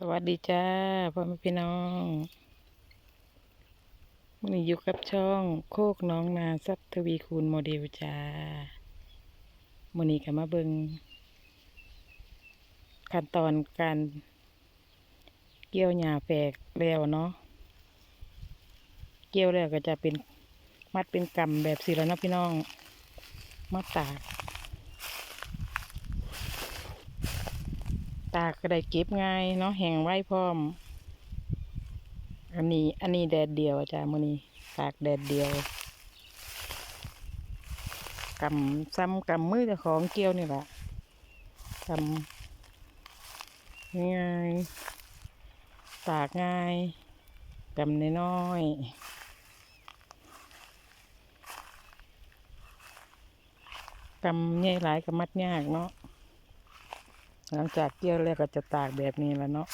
สวัสดีจ้าพ่อแม่พี่น้องวันนี้อยู่กับช่องโคกน้องนาซับทวีคูณโมเดลจ้าวันนี้ก็มาเบิงขั้นตอนการเกี่ยวหญ้าแฝกแล้วเนาะเกี่ยวแล้วก็จะเป็นมัดเป็นกำแบบสีแล้วนาะพี่น้อง มาตาก ตา ก็ได้เก็บง่ายเนาะแห้งไว้พร้อม อันนี้ อันนี้แดดเดียวจ้ามื้อนี้ตากแดดเดียวกำซ้ำกำมือเจ้าของเกี่ยวนี่แหละกำง่ายตากง่ายกำน้อยๆกำใหญ่หลายกับมัดยากเนาะ หลังจากเกี่ยวแล้วก็จะตากแบบนี้แล้วเนาะ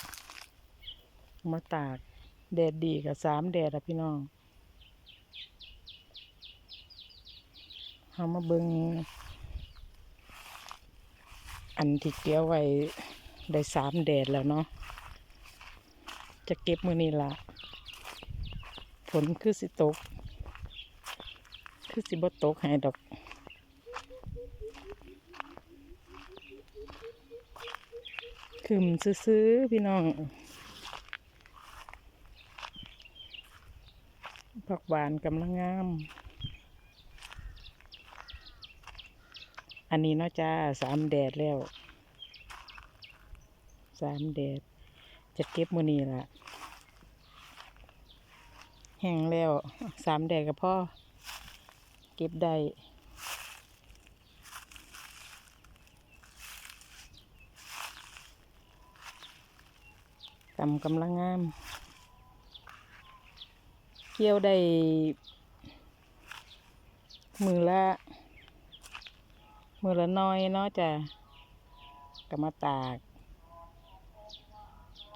มาตากแดดดีกับสามแดดอะพี่น้องเอามาเบิงอันที่เกี่ยวไว้ได้สามแดดแล้วเนาะจะเก็บมือนี้ละฝนคือสิตก คือสิบตกให้ดอก คืมซื้อพี่น้องผักหวานกำลังงาม อันนี้เนาะจ้าสามแดดแล้ว สามแดด จะเก็บมือนี้ละแห้งแล้วสามแดดกับพ่อเก็บได้ กำกำลังงาม เกี่ยวได้ มือละ มือละน้อยเนาะจ้ะก็มาตาก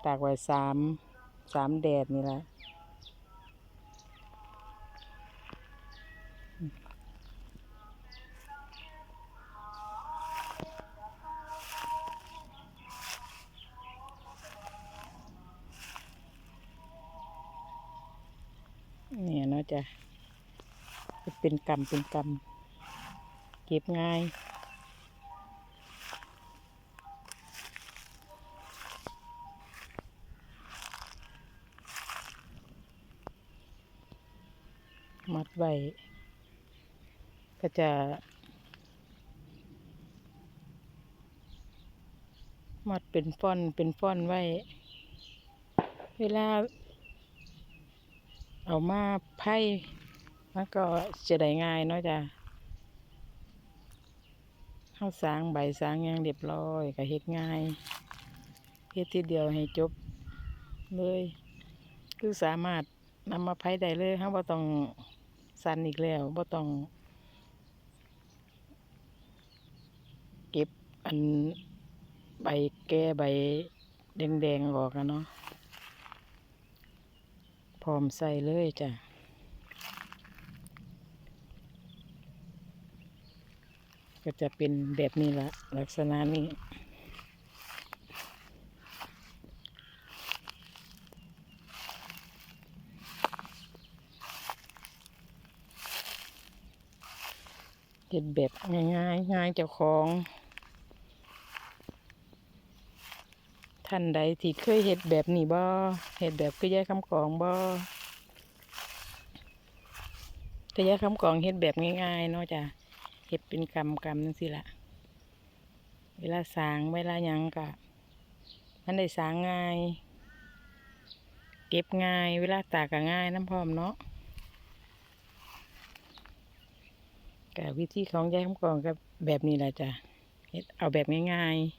ตากไว้สาม สามแดดนี่ละ เนี่ยเนาะจ้ะเป็นกำเป็นกำเก็บง่ายมัดไว้ก็จะ มัดเป็นฟ่อนเป็นฟ่อนไว้ เวลา เอามาไพ่มันก็จะได้ง่ายเนาะจ้ะเข้าสางใบสางยังเรียบร้อยก็เฮ็ดง่ายเฮ็ดทีเดียวให้จบเลย คือสามารถนำมาไพ่ได้เลยครับว่าต้องสันอีกแล้วว่าต้อง เก็บอันใบแก่ใบแดงๆออกอะเนาะ ร้อมใส่เลยจ้ะก็จะเป็นแบบนี้ละลักษณะนี้เห็ดแบบง่ายๆง่ายเจ้าของ ท่านใดที่เคยเห็ดแบบนี้บ่เห็ดแบบคือยายคำกองบ่ก็ยายคำกองเห็ดแบบง่ายๆเนาะจ้ะเห็ดเป็นกำกำนั่นสิละเวลาสางเวลาหยังกะมันได้สางง่าย เก็บง่าย เวลาตากก็ง่ายน้ำพร้อมเนาะกวิธีของยายคำกองก็แบบนี้แหละจ้ะเฮ็ดเอาแบบง่ายๆ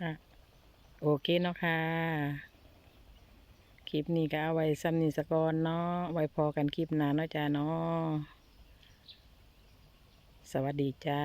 ค่ะ โอเคเนาะค่ะ คลิปนี้ก็เอาไว้ซ้ำนี่สกอนเนาะ ไว้พอกันคลิปหน้าเนาะจ้าเนาะ สวัสดีจ้า